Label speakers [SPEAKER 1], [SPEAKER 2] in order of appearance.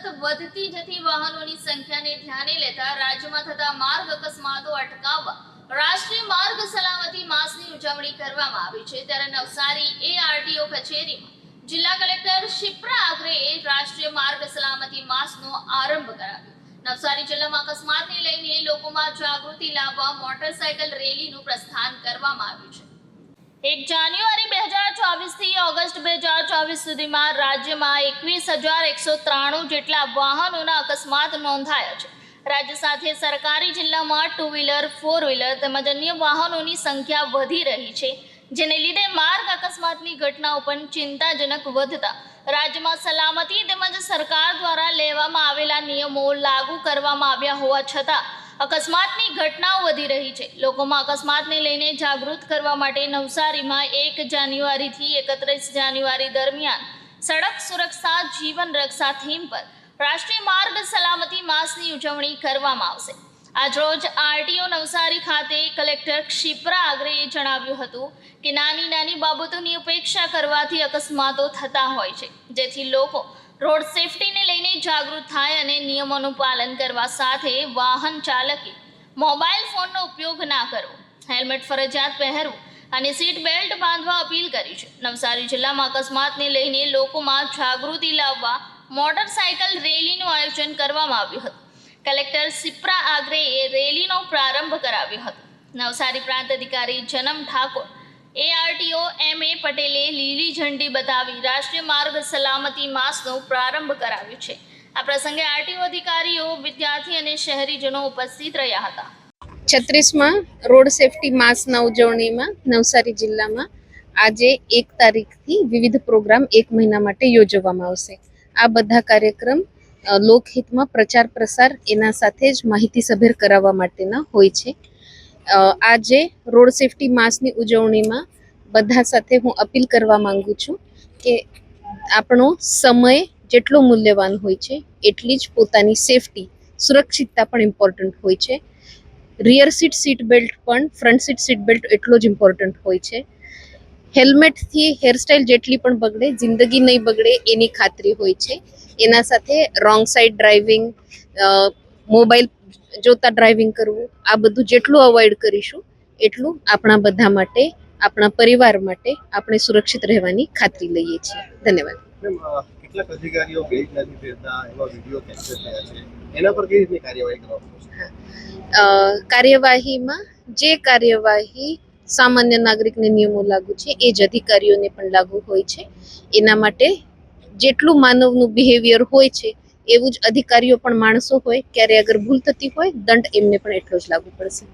[SPEAKER 1] સતત વધતી જતી વાહનોની સંખ્યાને ધ્યાને લેતા રાજ્યમાં થતા માર્ગ અકસ્માતો અટકાવવા રાષ્ટ્રીય માર્ગ સલામતી માસની ઉજવણી કરવામાં આવી છે. ત્યારે નવસારી એઆરટીઓ કચેરીમાં જિલ્લા કલેક્ટર શિપ્રા આગ્રેએ રાષ્ટ્રીય માર્ગ સલામતી માસનો આરંભ કરાવ્યો. નવસારી જિલ્લામાં અકસ્માતને લઈને લોકોમાં જાગૃતિ લાવવા મોટરસાયકલ રેલીનું પ્રસ્થાન કરવામાં આવ્યું છે. એક જાન્યુઆરી બે હજાર ચોવીસથી ઓગસ્ટ બે હજાર ચોવીસ સુધીમાં રાજ્યમાં એકવીસ હજાર એકસો ત્રાણું જેટલા વાહનોના અકસ્માત નોંધાયા છે. રાજ્ય સાથે સરકારી જિલ્લામાં ટુ વ્હીલર ફોર વ્હીલર તેમજ અન્ય વાહનોની સંખ્યા વધી રહી છે, જેને લીધે માર્ગ અકસ્માતની ઘટનાઓ પણ ચિંતાજનક વધતા. રાજ્યમાં સલામતી તેમજ સરકાર દ્વારા લેવામાં આવેલા નિયમો લાગુ કરવામાં આવ્યા હોવા છતાં અકસ્માતની ઘટનાઓ વધી રહી છે. લોકોમાં અકસ્માતને લઈને જાગૃત કરવા માટે નવસારીમાં એક જાન્યુઆરીથી એકત્રીસ જાન્યુઆરી દરમિયાન સડક સુરક્ષા જીવન રક્ષા થીમ પર રાષ્ટ્રીય માર્ગ સલામતી માસની ઉજવણી કરવામાં આવશે. આજરોજ આરટીઓ નવસારી ખાતે કલેક્ટર ક્ષિપ્રા આગ્રેએ જણાવ્યું હતું કે નાની નાની બાબતોની ઉપેક્ષા કરવાથી અકસ્માતો થતા હોય છે. જેથી લોકો રોડ સેફટીને લઈને જાગૃત થાય અને નિયમોનું પાલન કરવા સાથે વાહન ચાલકે મોબાઈલ ફોનનો ઉપયોગ ના કરવો હેલ્મેટ ફરજિયાત પહેરવું અને સીટ બેલ્ટ બાંધવા અપીલ કરી છે. નવસારી જિલ્લામાં અકસ્માતને લઈને લોકોમાં જાગૃતિ લાવવા મોટરસાયકલ રેલીનું આયોજન કરવામાં આવ્યું હતું. કલેક્ટર સિપ્રા આગ્રેએ રેલીનો પ્રારંભ કરાવ્યો હતો. નવસારી પ્રાંત અધિકારી જનમ ઠાકોર એઆરટીઓ એમ એ પટેલે લીલી ઝંડી બતાવી રાષ્ટ્રીય માર્ગ સલામતી માસનો પ્રારંભ કરાવ્યો છે. આ પ્રસંગે આરટીઓ અધિકારીઓ, વિદ્યાર્થી અને શહેરીજનો ઉપસ્થિત રહ્યા હતા.
[SPEAKER 2] છત્રીસમાં રોડ સેફટી માસના ઉજવણીમાં નવસારી જિલ્લામાં આજે એક તારીખથી વિવિધ પ્રોગ્રામ એક મહિના માટે યોજવામાં આવશે. આ બધા કાર્યક્રમ લોકહિતમાં પ્રચાર પ્રસાર એના સાથે જ માહિતીસભેર કરાવવા માટેના હોય છે. આજે રોડ સેફટી માસની ઉજવણીમાં બધા સાથે હું અપીલ કરવા માંગુ છું કે આપણો સમય જેટલો મૂલ્યવાન હોય છે, એટલી જ પોતાની સેફટી, સુરક્ષિતતા પણ ઇમ્પોર્ટન્ટ હોય છે. રિયર સીટ સીટ બેલ્ટ પણ ફ્રન્ટ સીટ સીટ બેલ્ટ એટલો જ ઇમ્પોર્ટન્ટ હોય છે. હેલ્મેટથી હેરસ્ટાઇલ જેટલી પણ બગડે, જિંદગી નહીં બગડે એની ખાતરી હોય છે. એના સાથે રોંગ સાઈડ ડ્રાઇવિંગ મોબાઈલ જોતા ડ્રાઇવિંગ કરવું આ બધું જેટલું અવોઇડ કરીશું એટલું આપણા બધા માટે આપણા પરિવાર માટે આપણે સુરક્ષિત રહેવાની ખાતરી લઈએ છીએ. ધન્યવાદ.
[SPEAKER 3] કેટલાક અધિકારીઓ બેલ્ટ નથી એવા વીડિયો કેપ્ચર થયા છે. એના પર કેવી રીતની કાર્યવાહી કરવામાં
[SPEAKER 2] અ, કાર્યવાહીમાં જે કાર્યવાહી સામાન્ય નાગરિકને નિયમો લાગુ છે એ જ અધિકારીઓને પણ લાગુ હોય છે. એના માટે જેટલું માનવનું બિહેવિયર હોય છે એવું જ અધિકારીઓ પણ માણસો હોય, ક્યારે અગર ભૂલ થતી હોય, દંડ એમને પણ એટલો જ લાગુ પડશે.